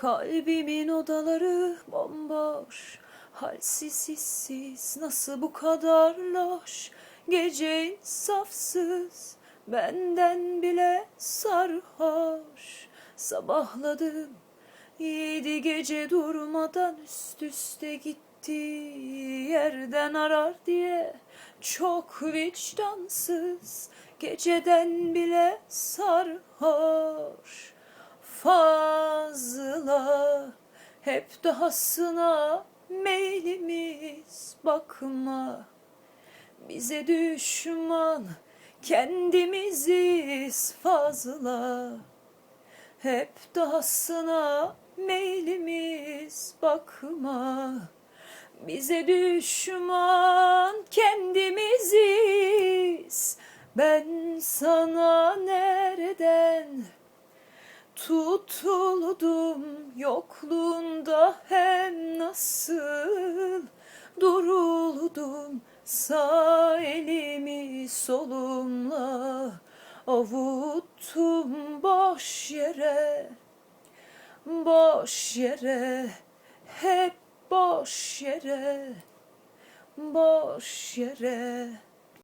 Kalbimin odaları bomboş. Halsiz hissiz nasıl bu kadar loş? Gece insafsız benden bile sarhoş. Sabahladım yedi gece durmadan üst üste gitti. Yerden arar diye çok vicdansız. Geceden bile sarhoş hep dahasına meylimiz bakma. Bize düşman kendimiziz fazla hep dahasına meylimiz bakma. Bize düşman kendimiziz. Ben sana nereden nasıl Duruldum sağ elimi solumla Avuttum boş yere Boş yere Hep boş yere Boş yere